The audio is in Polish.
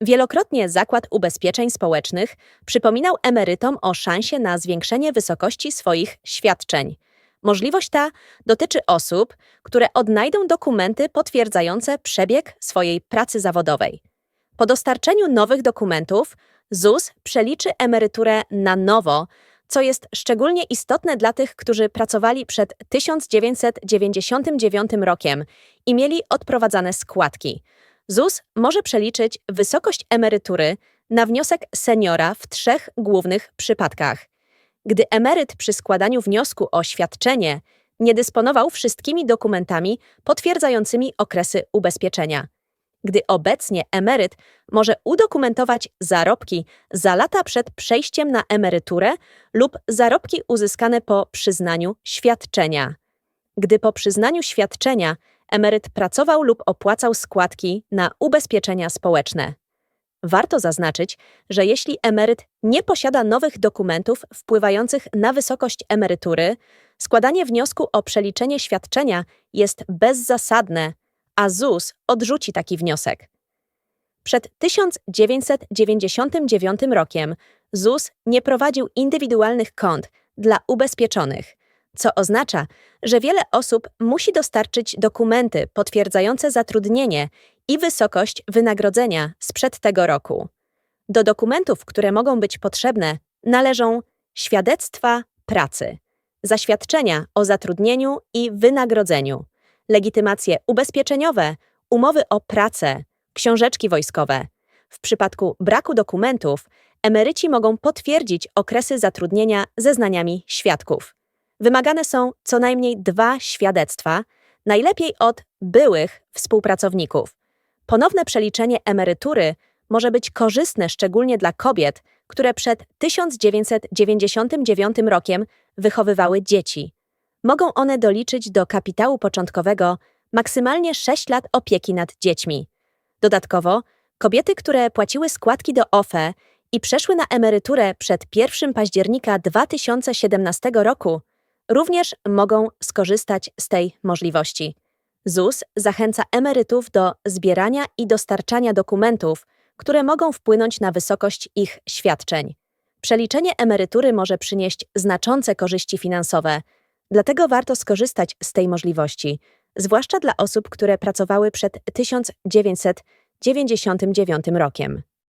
Wielokrotnie Zakład Ubezpieczeń Społecznych przypominał emerytom o szansie na zwiększenie wysokości swoich świadczeń. Możliwość ta dotyczy osób, które odnajdą dokumenty potwierdzające przebieg swojej pracy zawodowej. Po dostarczeniu nowych dokumentów ZUS przeliczy emeryturę na nowo, co jest szczególnie istotne dla tych, którzy pracowali przed 1999 rokiem i mieli odprowadzane składki. ZUS może przeliczyć wysokość emerytury na wniosek seniora w trzech głównych przypadkach. Gdy emeryt przy składaniu wniosku o świadczenie nie dysponował wszystkimi dokumentami potwierdzającymi okresy ubezpieczenia. Gdy obecnie emeryt może udokumentować zarobki za lata przed przejściem na emeryturę lub zarobki uzyskane po przyznaniu świadczenia. Gdy po przyznaniu świadczenia emeryt pracował lub opłacał składki na ubezpieczenia społeczne. Warto zaznaczyć, że jeśli emeryt nie posiada nowych dokumentów wpływających na wysokość emerytury, składanie wniosku o przeliczenie świadczenia jest bezzasadne, a ZUS odrzuci taki wniosek. Przed 1999 rokiem ZUS nie prowadził indywidualnych kont dla ubezpieczonych, co oznacza, że wiele osób musi dostarczyć dokumenty potwierdzające zatrudnienie i wysokość wynagrodzenia sprzed tego roku. Do dokumentów, które mogą być potrzebne, należą świadectwa pracy, zaświadczenia o zatrudnieniu i wynagrodzeniu, legitymacje ubezpieczeniowe, umowy o pracę, książeczki wojskowe. W przypadku braku dokumentów, emeryci mogą potwierdzić okresy zatrudnienia zeznaniami świadków. Wymagane są co najmniej dwa świadectwa, najlepiej od byłych współpracowników. Ponowne przeliczenie emerytury może być korzystne szczególnie dla kobiet, które przed 1999 rokiem wychowywały dzieci. Mogą one doliczyć do kapitału początkowego maksymalnie 6 lat opieki nad dziećmi. Dodatkowo, kobiety, które płaciły składki do OFE i przeszły na emeryturę przed 1 października 2017 roku, również mogą skorzystać z tej możliwości. ZUS zachęca emerytów do zbierania i dostarczania dokumentów, które mogą wpłynąć na wysokość ich świadczeń. Przeliczenie emerytury może przynieść znaczące korzyści finansowe, dlatego warto skorzystać z tej możliwości, zwłaszcza dla osób, które pracowały przed 1999 rokiem.